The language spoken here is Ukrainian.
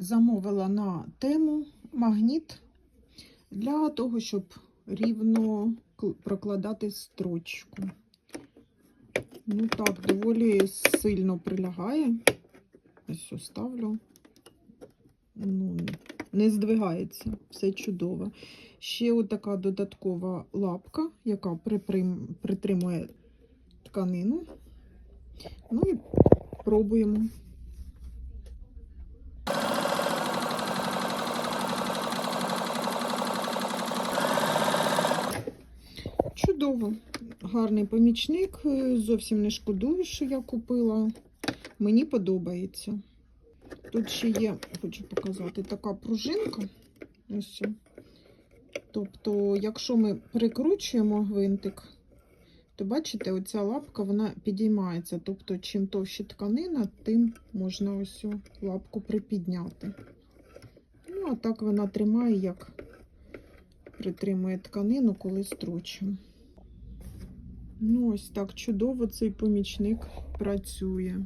замовила на тему магніт для того, щоб рівно прокладати строчку. Ну так, доволі сильно прилягає. Ось оставлю. Ну, не здвигається, все чудово. Ще отака додаткова лапка, яка притримує тканину. Ну і пробуємо. Чудово, гарний помічник. е, Зовсім не шкодую, що я купила. Мені подобається. Тут ще є, хочу показати, така пружинка. Ось. Тобто, якщо ми прикручуємо гвинтик, то бачите, оця лапка вона підіймається. Тобто, чим товща тканина, тим можна ось лапку припідняти. Ну, а так вона тримає, як притримує тканину, коли строчимо. Ну, ось так чудово цей помічник працює.